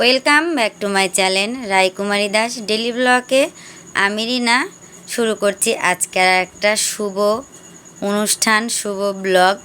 Welcome back to my channel Raikumari Das daily ব্লকে আমি রিনা। শুরু করছি আজকের একটা শুভ অনুষ্ঠান শুভ ব্লগ।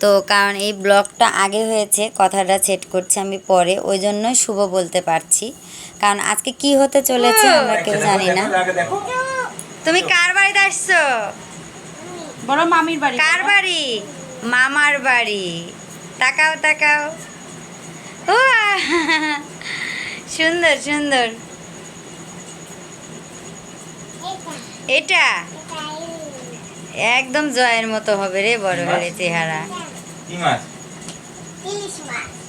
তো কারণ এই ব্লগটা আগে হয়েছে কথাটা সেট করছি আমি পরে ওই জন্যই শুভ বলতে পারছি। কারণ আজকে কি হতে চলেছে আমরা কেউ জানি না। তুমি কার বাড়িতে আসছো? বড় মামির বাড়ি কার বাড়ি? মামার বাড়ি। তাকাও তাকাও। ও! সুন্দর সুন্দর। এটা? একদম জয়ের মতো হবে রে বড় হলে চেহারা।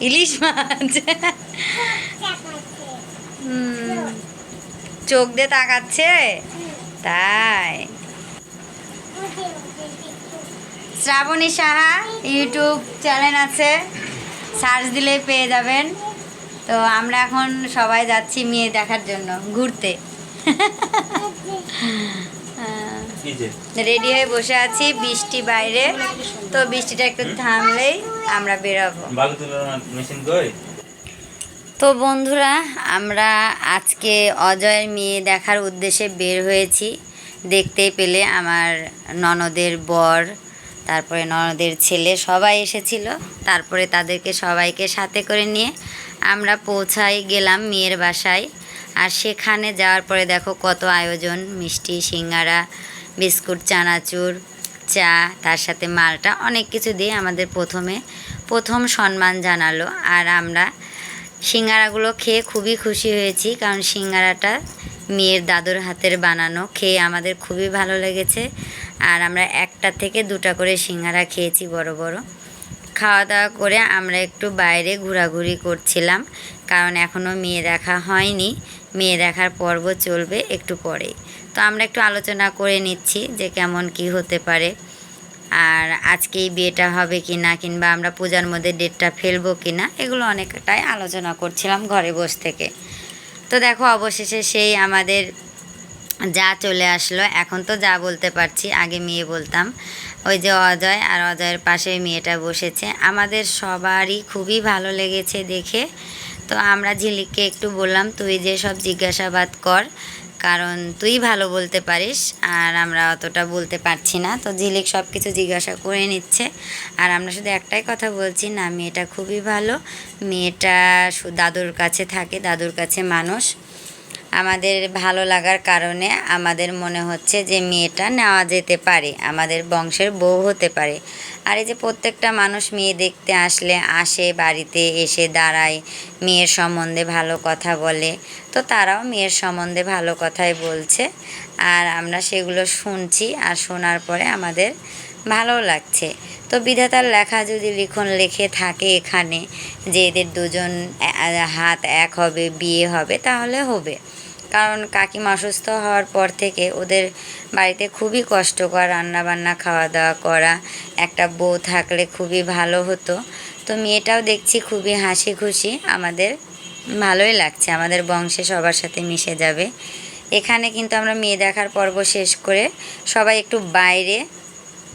ইলিশ মাছ। হুম, চোখ দিয়ে তাকাচ্ছে? তাই। শ্রাবণী সাহা ইউটিউব চ্যানেল আছে। সার্চ দিলেই পেয়ে যাবেন। তো আমরা এখন সবাই যাচ্ছি মেয়ে দেখার জন্য ঘুরতে। রেডি হয়ে বসে আছি বৃষ্টি বাইরে তো বৃষ্টিটা একটু থামলেই আমরা বেরোবো। তো বন্ধুরা আমরা আজকে অজয়ের মেয়ে দেখার উদ্দেশ্যে বের হয়েছি। দেখতে পেলে আমার ননদের বর তারপরে ননদের ছেলে সবাই এসেছিল। তারপরে তাদেরকে সবাইকে সাথে করে নিয়ে আমরা পৌঁছাই গেলাম মেয়ের বাসায়। আর সেখানে যাওয়ার পরে দেখো কত আয়োজন, মিষ্টি, সিঙ্গারা, বিস্কুট, চানাচুর, চা, তার সাথে মালটা, অনেক কিছু দিয়ে আমাদের প্রথমে, প্রথম সম্মান জানালো। আর আমরা সিঙ্গারাগুলো খেয়ে খুবই খুশি হয়েছি, কারণ সিঙ্গারাটা মেয়ের দাদুর হাতের বানানো, খেয়ে আমাদের খুবই ভালো লেগেছে। আর আমরা একটা থেকে দুটা করে সিঙ্গারা খেয়েছি বড় বড়। খাওয়া দাওয়া করে আমরা একটু বাইরে ঘোরাঘুরি করছিলাম, কারণ এখনও মেয়ে দেখা হয়নি। মেয়ে দেখার পর্ব চলবে একটু পরেই। তো আমরা একটু আলোচনা করে নিচ্ছি যে কেমন কি হতে পারে। আর আজকে এই বিয়েটা হবে কি না কিংবা আমরা পূজার মধ্যে ডেটটা ফেলব কি না এগুলো অনেকটাই আলোচনা করছিলাম ঘরে বসে থেকে। তো দেখো অবশেষে সেই আমাদের যা চলে আসলো, এখন তো যা বলতে পারছি, আগে মেয়ে বলতাম। ওই যে অজয় আর অজয়ের পাশে মেয়েটা বসেছে। আমাদের সবারই খুবই ভালো লেগেছে দেখে। তো আমরা ঝিলিককে একটু বললাম, তুই যে সব জিজ্ঞাসাবাদ কর, কারণ তুই ভালো বলতে পারিস আর আমরা অতটা বলতে পারছি না। তো ঝিলিক সব কিছু জিজ্ঞাসা করে নিচ্ছে। আর আমরা শুধু একটাই কথা বলছি, না, মেয়েটা খুবই ভালো। মেয়েটা দাদুর কাছে থাকে, দাদুর কাছে মানুষ। আমাদের ভালো লাগার কারণে আমাদের মনে হচ্ছে যে মেয়েটা নেওয়া যেতে পারে, আমাদের বংশের বউ হতে পারে। আর এই যে প্রত্যেকটা মানুষ মেয়ে দেখতে আসলে আসে, বাড়িতে এসে দাঁড়ায়, মেয়ের সম্বন্ধে ভালো কথা বলে, তো তারাও মেয়ের সম্বন্ধে ভালো কথাই বলছে। আর আমরা সেগুলো শুনছি, আর শোনার পরে আমাদের ভালো লাগছে। তো বিধাতার লেখা যদি লিখন লেখে থাকে এখানে যে এদের দুজন হাত এক হবে, বিয়ে হবে, তাহলে হবে। কারণ কাকিমা অসুস্থ হওয়ার পর থেকে ওদের বাড়িতে খুবই কষ্টকর রান্নাবান্না খাওয়া দাওয়া করা, একটা বউ থাকলে খুবই ভালো হতো। তো মেয়েটাও দেখছি খুবই হাসি খুশি আমাদের ভালোই লাগছে, আমাদের বংশে সবার সাথে মিশে যাবে। এখানে কিন্তু আমরা মেয়ে দেখার পর্ব শেষ করে সবাই একটু বাইরে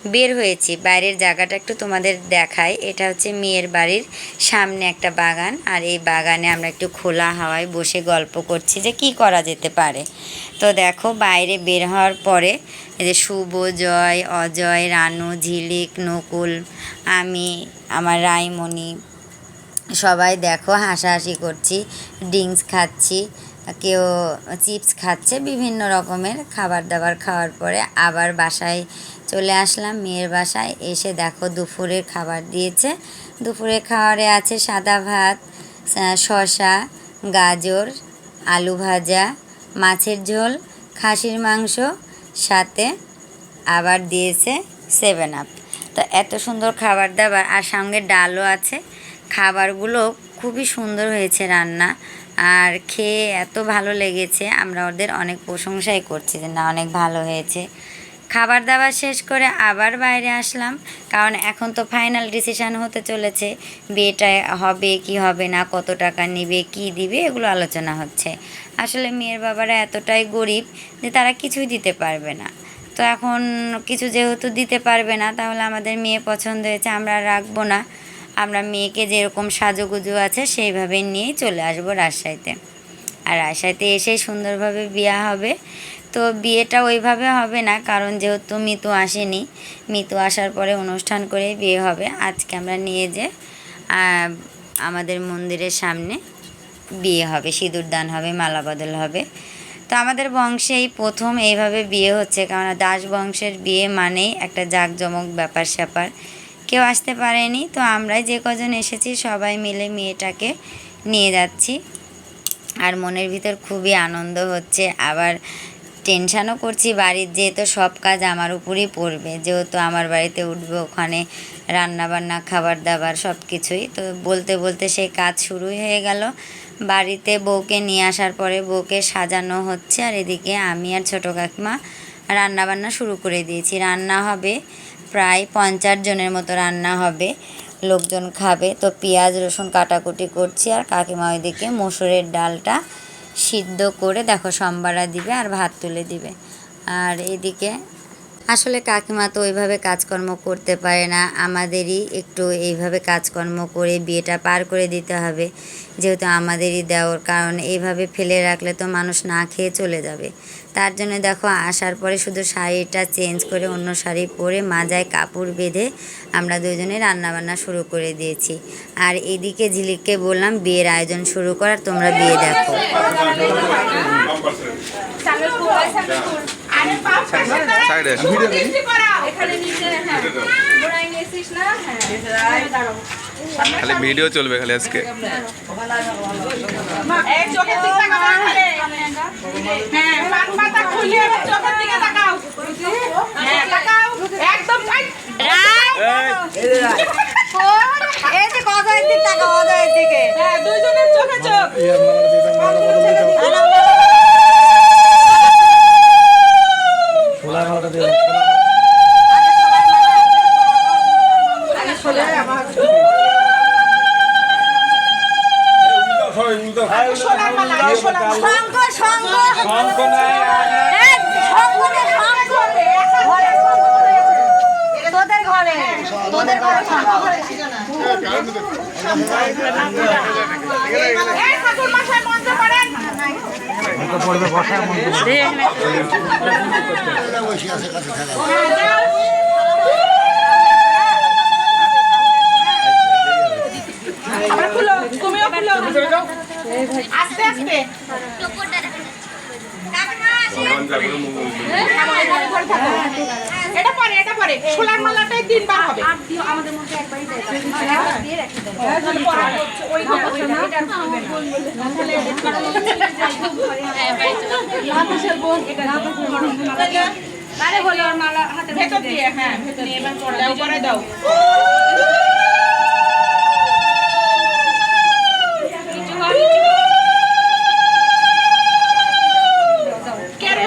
বের হয়েছি। বাইরের জায়গাটা একটু তোমাদের দেখাই। এটা হচ্ছে মেয়ের বাড়ির সামনে একটা বাগান। আর এই বাগানে আমরা একটু খোলা হাওয়ায় বসে গল্প করছি যে কি করা যেতে পারে। তো দেখো, বাইরে বের হওয়ার পরে এই যে শুভ, জয়, অজয়, রানু, ঝিলিক, নকুল, আমি, আমার রাইমণি, সবাই দেখো হাসাহাসি করছি, ড্রিঙ্কস খাচ্ছি, কেউ চিপস খাচ্ছে, বিভিন্ন রকমের খাবার দাবার খাওয়ার পরে আবার বাসায় চলে আসলাম মেয়ের বাসায়। এসে দেখো দুপুরের খাবার দিয়েছে। দুপুরের খাবারে আছে সাদা ভাত শসা, গাজর, আলু ভাজা, মাছের ঝোল, খাসির মাংস, সাথে আবার দিয়েছে সেভেন আপ তো এত সুন্দর খাবার দাবার, আর সঙ্গে ডালও আছে। খাবারগুলো খুবই সুন্দর হয়েছে রান্না, আর খেয়ে এত ভালো লেগেছে। আমরা ওদের অনেক প্রশংসাই করছি যে, না, অনেক ভালো হয়েছে। খাবার দাবার শেষ করে আবার বাইরে আসলাম, কারণ এখন তো ফাইনাল ডিসিশান হতে চলেছে, বিয়েটা হবে কি হবে না, কত টাকা নেবে, কি দিবে, এগুলো আলোচনা হচ্ছে। আসলে মেয়ের বাবারা এতটাই গরিব যে তারা কিছুই দিতে পারবে না। তো এখন কিছু যেহেতু দিতে পারবে না, তাহলে আমাদের মেয়ে পছন্দ হয়েছে, আমরা রাখব না। আমরা মেয়েকে যেরকম সাজুগুজু আছে, সেইভাবে নিয়েই চলে আসব রাজশাহীতে। আর রাজশাহীতে এসেই সুন্দরভাবে বিয়া হবে। তো বিয়েটা ওইভাবে হবে না, কারণ যেহেতু মিতু আসেনি, মিতু আসার পরে অনুষ্ঠান করে বিয়ে হবে। আজকে আমরা নিয়ে যে আমাদের মন্দিরের সামনে বিয়ে হবে, সিঁদুর দান হবে, মালা বদল হবে। তো আমাদের বংশেই প্রথম এইভাবে বিয়ে হচ্ছে, কারণ দাস বংশের বিয়ে মানেই একটা জাঁকজমক ব্যাপার স্যাপার। কেউ আসতে পারেনি, তো আমরাই যে কজন এসেছি, সবাই মিলে মেয়েটাকে নিয়ে যাচ্ছি। আর মনের ভিতর খুবই আনন্দ হচ্ছে। আবার টেনশানও করছি, বাড়ির যেহেতু সব কাজ আমার উপরেই পড়বে, যেহেতু আমার বাড়িতে উঠবে ওখানে রান্না বান্না খাবার দাবার সব কিছুই তো বলতে বলতে সেই কাজ শুরুই হয়ে গেল। বাড়িতে বউকে নিয়ে আসার পরে বউকে সাজানো হচ্ছে আর এদিকে আমি আর ছোটো কাকিমা রান্না বান্না শুরু করে দিয়েছি। রান্না হবে প্রায় পঞ্চাশ জনের মতো রান্না হবে, লোকজন খাবে। তো পেঁয়াজ, রসুন কাটাকুটি করছি আর কাকিমা ওইদিকে মসুরের ডালটা সিদ্ধ করে দেখো সম্বারা দিবে আর ভাত তুলে দিবে। আর এদিকে আসলে কাকিমা তো ওইভাবে কাজকর্ম করতে পারে না। আমাদেরই একটু এইভাবে কাজকর্ম করে বিয়েটা পার করে দিতে হবে। যেহেতু আমাদেরই দেওয়ার কারণ এইভাবে ফেলে রাখলে তো মানুষ না খেয়ে চলে যাবে। তার জন্য দেখো, আসার পরে শুধু শাড়িটা চেঞ্জ করে অন্য শাড়ি পরে মাজায় কাপড় বেঁধে আমরা দুজনে রান্নাবান্না শুরু করে দিয়েছি। আর এদিকে ঝিলিককে বললাম, বিয়ের আয়োজন শুরু করার তোমরা বিয়ে দেখো। সাইডে এখানে নিচে হ্যাঁ। হ্যাঁ। খালি ভিডিও চলবে খালি আজকে। এই চোখের দিকে তাকাও হ্যাঁ, দিকে তাকাও। হ্যাঁ, দিকে হ্যাঁ, দুইজনের চোখে চোখ। সোনার মালা, এই সোনার মালা। শঙ্খ শঙ্খ এই, শঙ্খ নে, শঙ্খ। তোদের ঘরে তোদের ঘরে শঙ্খ এই ঠাকুর মশাই মন্ত্র পড়েন। খুলো, তুমিও খুলো। আস্তে আস্তে। এটা পরে ছোলার সোলার মালাটাই তিনবার হবে। হচ্ছে ওই ঘরে, ওই ঘরে, এটা আর মালা হাতে ভেতর দিয়ে। হ্যাঁ ভেতর দিয়ে। এবার পড়া। দাও পরে দাও কে রে,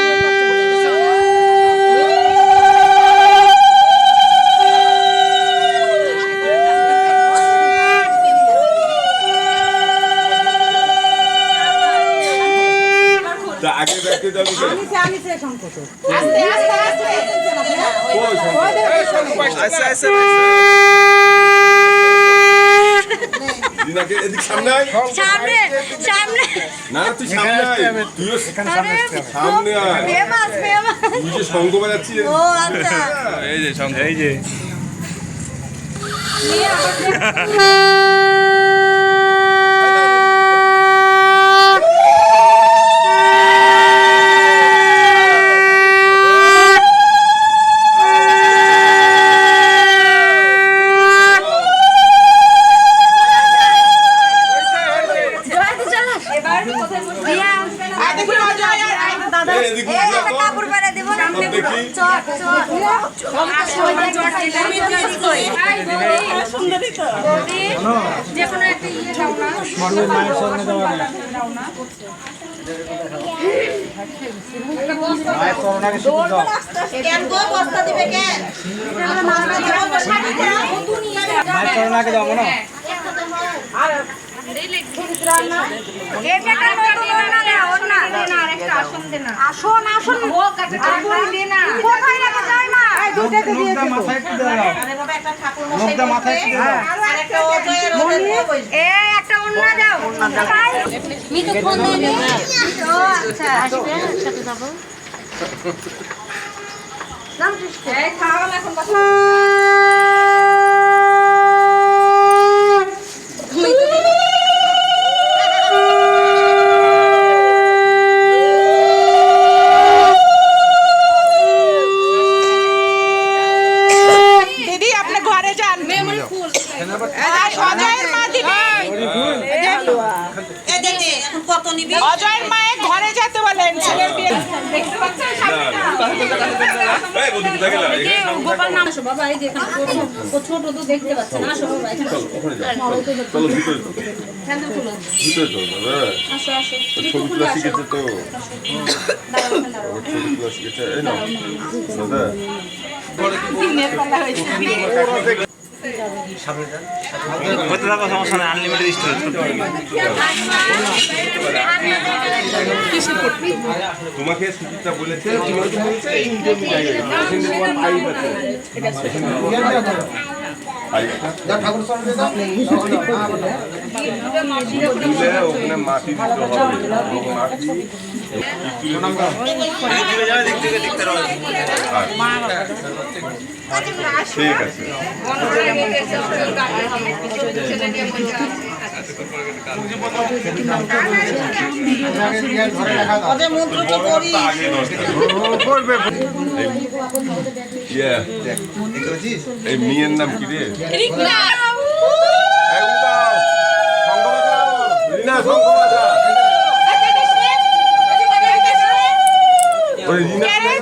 লাগে। আগে দেখতে যাব আস্তে আস্তে আস্তে দিনাকে এদিক সামনে সামনে সামনে। না তুই সামনে সামনে ফেমাস ফেমাস। তুই যে সঙ্গ বাজাচ্ছিস। ও আচ্ছা। এই যে শঙ্খ এই যে আর দেখি অজয় আর আই এই, এদিক এই ঘুরে একটা তো। কাপড় পরে দিব না দেখি চট চট কেন গো বস্তা দিবে কেন আসন আসন না? এ একটা অন্য দাও। মিতু ফোন দেয়নি ও আচ্ছা। আসবে সাথে যাব এখন বসো। দিদি আপনি ঘরে যান এই অজয়ের মা দিদি অজয়ের মায়ের ঘরে যেতে বলেন ছেলের বিয়ে দেখতে পাচ্ছেন ছোট তো দেখতে আসো বাবা এখানে দাদা কত টাকা সমস্যা নেই আনলিমিটেড স্টোরেজ তোমাকে সুচিত্রা বলেছে তোমার পাইপ আছে। দিলে ওখানে মাটি দিতে হবে মাটি ঠিক আছে এই মেয়ের নাম কি রে? এই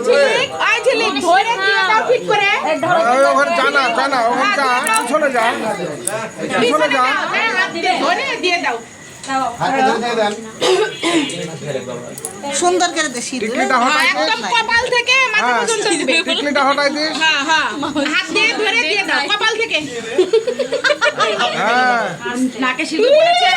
দাও ঠিক করে ওখানে জানা জানা ওখানে যা পিছনে যা। পিছনে দাও হ্যাঁ ধরে দিয়ে দাও। সুন্দর করে দে টিকলিটা হ্যাঁ, হটাই একদম কপাল থেকে মাথা পর্যন্ত দিবে টিকলিটা হটাই দিস। হ্যাঁ হ্যাঁ হাত দিয়ে ধরে দিয়ে দাও কপাল থেকে। হ্যাঁ। নাকে সিঁদুর পড়েছে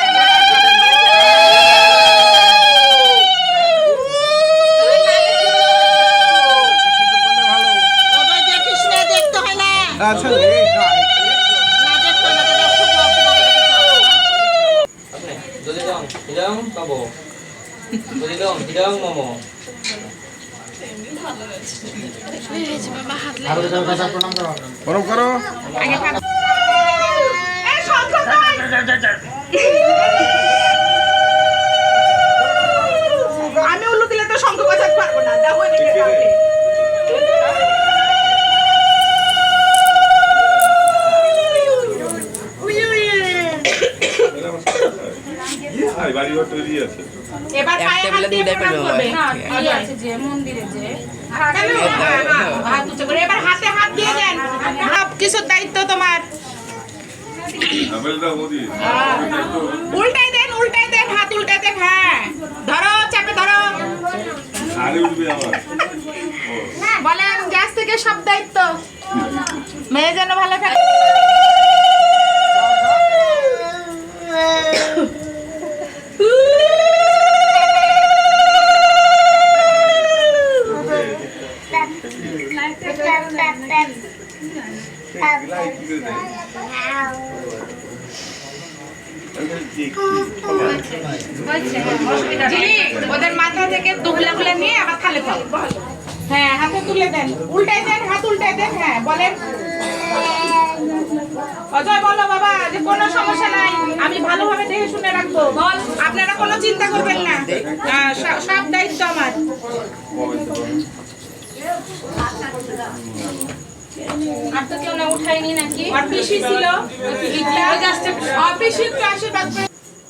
অজয় দেখিস না দেখতে হয় না আচ্ছা লে, গাই। না দেখতে হয় না এটা শুভ অশুভ Dodong, hidang kabo. Dodong, hidang momo. গরম করো আগে থাক এই শঙ্খ কই? আমি উল্লু দিলে তো শঙ্খ বাজাতে পারব না দাও এদিকে কাউকে। এই বাড়ি ঘর তৈরি আছে এবার পায়ে হাত দিয়ে প্রণাম করবে এই আছে যে মন্দিরে যে কেন? হ্যাঁ, হ্যাঁ, হাত উঁচু করে। এবার হাতে হাত দিয়ে দেন। সব কিছুর দায়িত্ব তোমার। উল্টাই দেন উল্টাই দেন হাত উল্টাই দেন। হ্যাঁ। ধরো চাপে ধরো। বলেন গ্যাস থেকে সব দায়িত্ব। মেয়ে যেন ভালো থাকে। ওদের মাথা থেকে দুবলাগুলো নিয়ে আবার খালে খাও। হ্যাঁ হাতে তুলে দেন। উল্টাই দেন, হাত উল্টাই দেন হ্যাঁ বলেন। অজয়, বলো বাবা, যে কোনো সমস্যা নাই, আমি ভালোভাবে দেখে শুনে রাখব। বল আপনারা কোনো চিন্তা করবেন না। সব দায়িত্ব আমার।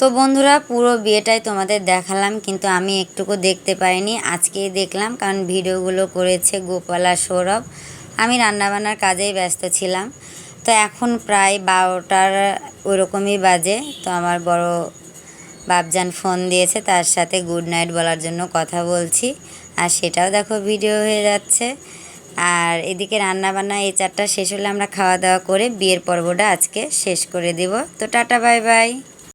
তো বন্ধুরা, পুরো বিয়েটাই তোমাদের দেখালাম, কিন্তু আমি একটুকু দেখতে পাইনি। আজকেই দেখলাম, কারণ ভিডিওগুলো করেছে গোপাল সৌরভ। আমি রান্নাবান্নার কাজেই ব্যস্ত ছিলাম। তো এখন প্রায় বারোটার ওরকমই বাজে। তো আমার বড় বাপজান ফোন দিয়েছে, তার সাথে গুড নাইট বলার জন্য কথা বলছি। আর সেটাও দেখো ভিডিও হয়ে যাচ্ছে। আর এদিকে রান্না বান্না এই চারটা শেষ হলে আমরা খাওয়া দাওয়া করে বিয়ের পর্বটা আজকে শেষ করে দিব। তো টাটা, বাই বাই।